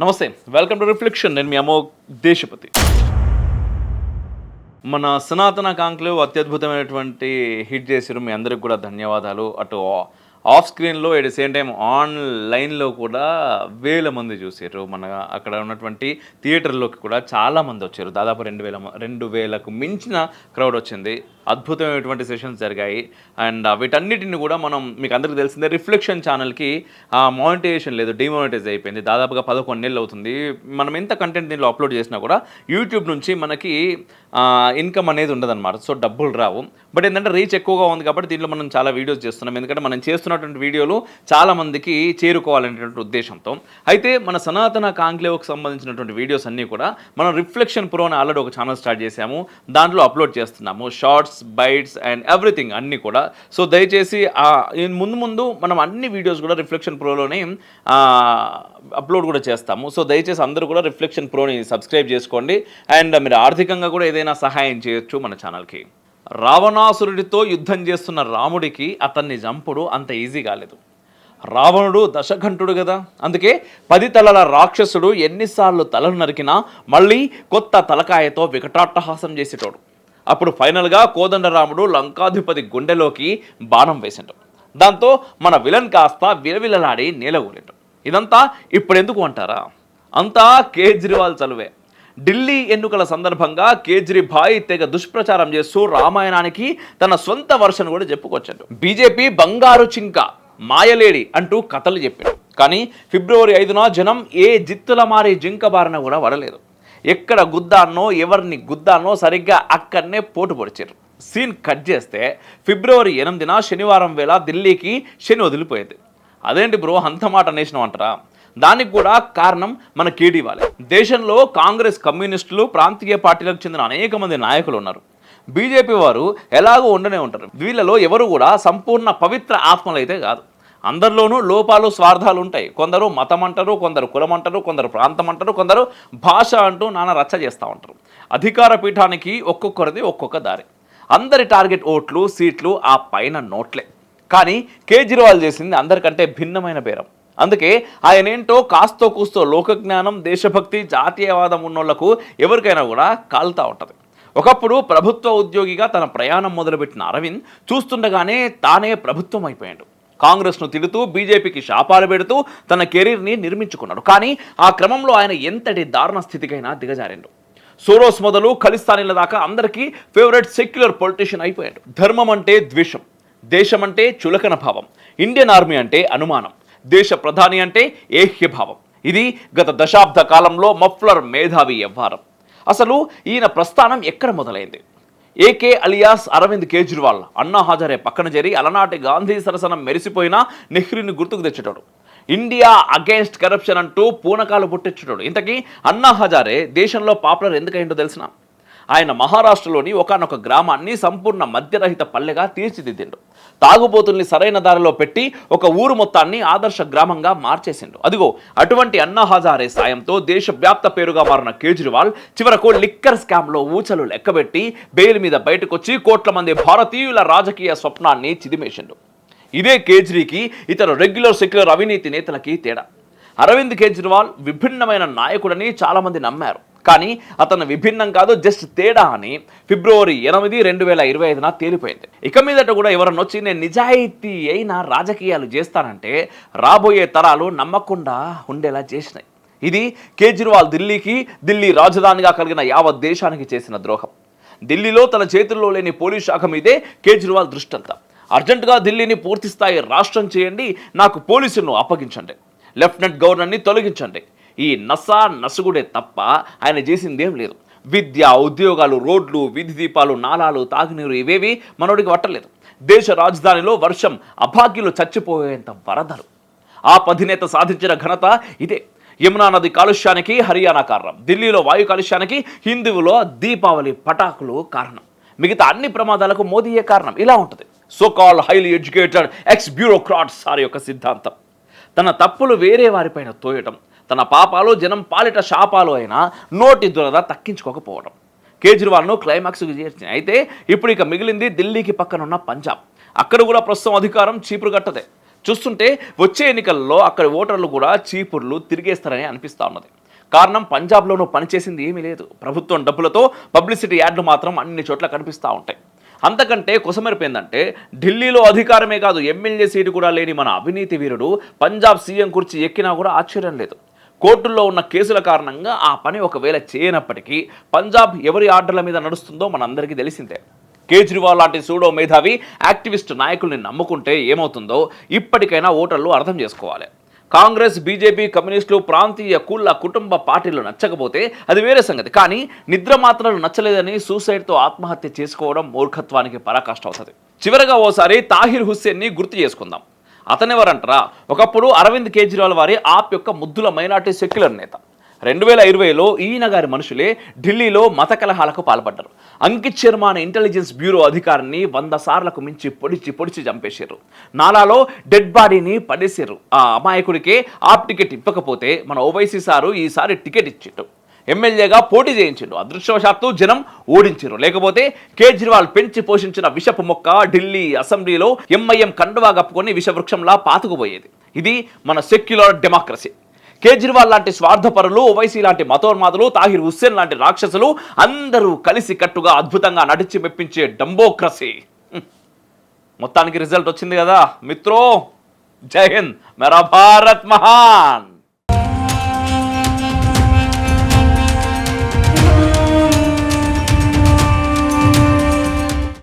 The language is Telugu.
నమస్తే వెల్కమ్ టు రిఫ్లెక్షన్ నేను మీ అమో దేశపతి. మన సనాతన కాంక్లు అత్యద్భుతమైనటువంటి హిట్ చేసారు మీ అందరికి కూడా ధన్యవాదాలు. అటు ఆఫ్ స్క్రీన్లో ఎట్ ద సేమ్ టైం ఆన్లైన్లో కూడా వేల మంది చూసారు మన అక్కడ ఉన్నటువంటి థియేటర్లోకి కూడా చాలా మంది వచ్చారు. దాదాపు రెండు వేల రెండు వేలకు మించిన క్రౌడ్ వచ్చింది. అద్భుతమైనటువంటి సెషన్స్ జరిగాయి. అండ్ uh, వీటన్నిటిని కూడా మనం మీకు అందరికీ తెలిసిందే రిఫ్లెక్షన్ ఛానల్కి మానిటైజేషన్ లేదు డిమానిటైజ్ అయిపోయింది. దాదాపుగా పదకొండు నెలలు అవుతుంది. మనం ఎంత కంటెంట్ దీనిలో అప్లోడ్ చేసినా కూడా యూట్యూబ్ నుంచి మనకి ఇన్కమ్ అనేది ఉండదన్నమాట. సో డబ్బులు రావు. బట్ ఏంటంటే రీచ్ ఎక్కువగా ఉంది కాబట్టి దీంట్లో మనం చాలా వీడియోస్ చేస్తున్నాం. ఎందుకంటే మనం చేస్తున్నటువంటి వీడియోలు చాలామందికి చేరుకోవాలనేటువంటి ఉద్దేశంతో. అయితే మన సనాతన కాంక్లేవ్కి సంబంధించినటువంటి వీడియోస్ అన్నీ కూడా మనం రిఫ్లెక్షన్ ప్రో అని ఆల్రెడీ ఒక ఛానల్ స్టార్ట్ చేశాము. దాంట్లో అప్లోడ్ చేస్తున్నాము. షార్ట్స్ బైట్స్ అండ్ ఎవ్రీథింగ్ అన్నీ కూడా. సో దయచేసి ముందు ముందు మనం అన్ని వీడియోస్ కూడా రిఫ్లెక్షన్ ప్రోలోనే అప్లోడ్ కూడా చేస్తాము. సో దయచేసి అందరూ కూడా రిఫ్లెక్షన్ ప్రోని సబ్స్క్రైబ్ చేసుకోండి. అండ్ మీరు ఆర్థికంగా కూడా ఏదైనా సహాయం చేయొచ్చు మన ఛానల్కి. రావణాసురుడితో యుద్ధం చేస్తున్న రాముడికి అతన్ని చంపుడు అంత ఈజీ కాలేదు. రావణుడు దశఘంటుడు కదా. అందుకే పది తలల రాక్షసుడు ఎన్నిసార్లు తలలు నరికినా మళ్ళీ కొత్త తలకాయతో వికటాట్టహాసం చేసేటోడు. అప్పుడు ఫైనల్గా కోదండరాముడు లంకాధిపతి గుండెలోకి బాణం వేసిండు. దాంతో మన విలన్ కాస్త విలవిలలాడి నేలగూలిండు ఇదంతా ఇప్పుడు ఎందుకు అంటారా? అంతా కేజ్రీవాల్ చలువే. ఢిల్లీ ఎన్నికల సందర్భంగా కేజ్రీభాయ్ తెగ దుష్ప్రచారం చేస్తూ రామాయణానికి తన సొంత వర్షన్ కూడా చెప్పుకొచ్చాడు. బీజేపీ బంగారు చింక మాయలేడి అంటూ కథలు చెప్పాడు. కానీ ఫిబ్రవరి ఐదున జనం ఏ జిత్తుల మారి జింక బారిన కూడా వరలేదు ఎక్కడ గుద్దానో ఎవరిని గుద్దానో సరిగ్గా అక్కడనే పోటు పొడిచారు. సీన్ కట్ చేస్తే ఫిబ్రవరి ఎనిమిదిన శనివారం వేళ ఢిల్లీకి శని వదిలిపోయింది. అదేంటి బ్రో అంత మాట అనేసినాం అంటారా? దానికి కూడా కారణం మన కేడీవాలే దేశంలో కాంగ్రెస్ కమ్యూనిస్టులు ప్రాంతీయ పార్టీలకు చెందిన అనేక మంది నాయకులు ఉన్నారు. బీజేపీ వారు ఎలాగో ఉండనే ఉంటారు. వీళ్ళలో ఎవరు కూడా సంపూర్ణ పవిత్ర ఆత్మలైతే కాదు. అందరిలోనూ లోపాలు స్వార్థాలు ఉంటాయి. కొందరు మతం అంటారు కొందరు కులం అంటారు కొందరు ప్రాంతం అంటారు కొందరు భాష అంటూ నానా రచ్చ చేస్తూ ఉంటారు. అధికార పీఠానికి ఒక్కొక్కరిది ఒక్కొక్క దారి. అందరి టార్గెట్ ఓట్లు సీట్లు ఆ పైన నోట్లే. కానీ కేజ్రీవాల్ చేసింది అందరికంటే భిన్నమైన బేరం. అందుకే ఆయనేంటో కాస్తో కూస్తో లోకజ్ఞానం దేశభక్తి జాతీయవాదం ఉన్నోళ్ళకు ఎవరికైనా కూడా కాలుతా ఉంటుంది. ఒకప్పుడు ప్రభుత్వ ఉద్యోగిగా తన ప్రయాణం మొదలుపెట్టిన అరవింద్ చూస్తుండగానే తానే ప్రభుత్వం అయిపోయాడు. కాంగ్రెస్ను తిడుతూ బీజేపీకి శాపాలు పెడుతూ తన కెరీర్ని నిర్మించుకున్నాడు. కానీ ఆ క్రమంలో ఆయన ఎంతటి దారుణ స్థితికైనా దిగజారిండు. సోరోస్ మొదలు ఖలిస్తానీల దాకా అందరికీ ఫేవరెట్ సెక్యులర్ పొలిటీషియన్ అయిపోయాడు. ధర్మం అంటే ద్వేషం దేశం అంటే చులకన భావం ఇండియన్ ఆర్మీ అంటే అనుమానం దేశ ప్రధాని అంటే ఏహ్యభావం. ఇది గత దశాబ్ద కాలంలో మఫ్లర్ మేధావి వ్యవహారం. అసలు ఈయన ప్రస్థానం ఎక్కడ మొదలైంది? ఏకే అలియాస్ అరవింద్ కేజ్రీవాల్ అన్నా హజారే పక్కన చేరి అలనాటి గాంధీ సరసన మెరిసిపోయిన నెహ్రూని గుర్తుకు తెచ్చేటాడు. ఇండియా అగేన్స్ట్ కరప్షన్ అంటూ పూనకాలు పుట్టించుటాడు. ఇంతకీ అన్నా హజారే దేశంలో పాపులర్ ఎందుకైందో తెలిసిన? ఆయన మహారాష్ట్రలోని ఒకనొక గ్రామాన్ని సంపూర్ణ మద్యరహిత పల్లెగా తీర్చిదిద్దిండు. తాగుబోతుల్ని సరైన దారిలో పెట్టి ఒక ఊరు మొత్తాన్ని ఆదర్శ గ్రామంగా మార్చేసిండు. అదిగో అటువంటి అన్నా హజారే సాయంతో దేశవ్యాప్త పేరుగా మారిన కేజ్రీవాల్ చివరకు లిక్కర్ స్కామ్లో ఊచలు లెక్కబెట్టి బెయిల్ మీద బయటకొచ్చి కోట్ల మంది భారతీయుల రాజకీయ స్వప్నాన్ని చిదిమేసిండు. ఇదే కేజ్రీకి ఇతర రెగ్యులర్ సెక్యులర్ అవినీతి నేతలకి తేడా. అరవింద్ కేజ్రీవాల్ విభిన్నమైన నాయకుడని చాలామంది నమ్మారు. కానీ అతను విభిన్నం కాదు జస్ట్ తేడా అని ఫిబ్రవరి ఎనిమిది రెండు వేల ఇరవై ఐదున తేలిపోయింది. ఇక మీదట కూడా ఎవరన్నా వచ్చి నేను నిజాయితీ అయిన రాజకీయాలు చేస్తానంటే రాబోయే తరాలు నమ్మకుండా ఉండేలా చేసినాయి. ఇది కేజ్రీవాల్ ఢిల్లీకి ఢిల్లీ రాజధానిగా కలిగిన యావత్ దేశానికి చేసిన ద్రోహం. ఢిల్లీలో తన చేతుల్లో లేని పోలీస్ శాఖ మీదే కేజ్రీవాల్ దృష్టంతా. అర్జెంటుగా ఢిల్లీని పూర్తి స్థాయి రాష్ట్రం చేయండి నాకు పోలీసులను అప్పగించండి. లెఫ్టినెంట్ గవర్నర్ని తొలగించండి. ఈ నసా నసుగుడే తప్ప ఆయన చేసిందేం లేదు. విద్య ఉద్యోగాలు రోడ్లు వీధి దీపాలు నాలాలు తాగునీరు ఇవేవి మనోడికి పట్టలేదు దేశ రాజధానిలో వర్షం అభాగ్యులు చచ్చిపోయేంత వరదలు. ఆ పధినేత సాధించిన ఘనత ఇదే. యమునా నది కాలుష్యానికి హర్యానా కారణం. ఢిల్లీలో వాయు కాలుష్యానికి హిందువులో దీపావళి పటాకులు కారణం. మిగతా అన్ని ప్రమాదాలకు మోదీయే కారణం. ఇలా ఉంటుంది. So call highly educated ex bureaucrats sir యొక్క సిద్ధాంతం. తన తప్పులు వేరే వారిపైన తోయటం. తన పాపాలు జనం పాలిట శాపాలు అయినా నోటి దురద తక్కించుకోకపోవడం. కేజ్రీవాల్ను క్లైమాక్స్కి చేర్చింది. అయితే ఇప్పుడు ఇక మిగిలింది ఢిల్లీకి పక్కనున్న పంజాబ్. అక్కడ కూడా ప్రస్తుతం అధికారం చీపురు కట్టదే. చూస్తుంటే వచ్చే ఎన్నికల్లో అక్కడి ఓటర్లు కూడా చీపుర్లు తిరిగేస్తారని అనిపిస్తూ ఉన్నది. కారణం పంజాబ్లోనూ పనిచేసింది ఏమీ లేదు. ప్రభుత్వం డబ్బులతో పబ్లిసిటీ యాడ్లు మాత్రం అన్ని చోట్ల కనిపిస్తూ ఉంటాయి. అంతకంటే కుసమెరిపోయిందంటే ఢిల్లీలో అధికారమే కాదు ఎమ్మెల్యే సీటు కూడా లేని మన అవినీతి వీరుడు పంజాబ్ సీఎం కుర్చీ ఎక్కినా కూడా ఆశ్చర్యం లేదు. కోర్టుల్లో ఉన్న కేసుల కారణంగా ఆ పని ఒకవేళ చేయనప్పటికీ పంజాబ్ ఎవరి ఆర్డర్ల మీద నడుస్తుందో మనందరికీ తెలిసిందే. కేజ్రీవాల్ లాంటి సూడో మేధావి యాక్టివిస్ట్ నాయకుల్ని నమ్ముకుంటే ఏమవుతుందో ఇప్పటికైనా ఓటర్లు అర్థం చేసుకోవాలి. కాంగ్రెస్ బీజేపీ కమ్యూనిస్టులు ప్రాంతీయ కుళ్ళ కుటుంబ పార్టీలు నచ్చకపోతే అది వేరే సంగతి. కానీ నిద్ర మాత్రలు నచ్చలేదని సూసైడ్తో ఆత్మహత్య చేసుకోవడం మూర్ఖత్వానికి పరాకాష్ట అవుతుంది. చివరగా ఓసారి తాహిర్ హుస్సేన్ని గుర్తు చేసుకుందాం. అతనెవరంటారా? ఒకప్పుడు అరవింద్ కేజ్రీవాల్ వారి ఆప్ యొక్క ముద్దుల మైనార్టీ సెక్యులర్ నేత. రెండు వేల ఇరవైలో ఈయన గారి మనుషులే ఢిల్లీలో మత కలహాలకు పాల్పడ్డారు. అంకిత్ శర్మ అనే ఇంటెలిజెన్స్ బ్యూరో అధికారిని వంద సార్లకు మించి పొడిచి పొడిచి చంపేశారు. నాలాలో డెడ్ బాడీని పడేశారు. ఆ అమాయకుడికే ఆప్ టికెట్ ఇవ్వకపోతే మన ఓవైసీ సారు ఈసారి టికెట్ ఇచ్చారు ఎమ్మెల్యేగా పోటీ చేయించిండు. అదృష్టవశాత్తు జనం ఓడించారు లేకపోతే కేజ్రీవాల్ పెంచి పోషించిన విషపు మొక్క ఢిల్లీ అసెంబ్లీలో ఎంఐఎం కండువా కప్పుకొని విషవృక్షంలా పాతుకుపోయేది. ఇది మన సెక్యులర్ డెమోక్రసీ. కేజ్రీవాల్ లాంటి స్వార్థపరులు ఓవైసీ లాంటి మతోన్మాదులు తాహిర్ హుస్సేన్ లాంటి రాక్షసులు అందరూ కలిసి కట్టుగా అద్భుతంగా నడిచి మెప్పించే డంబోక్రసీ. మొత్తానికి రిజల్ట్ వచ్చింది కదా. మిత్రో జై హింద్. మెరా భారత్ మహాన్.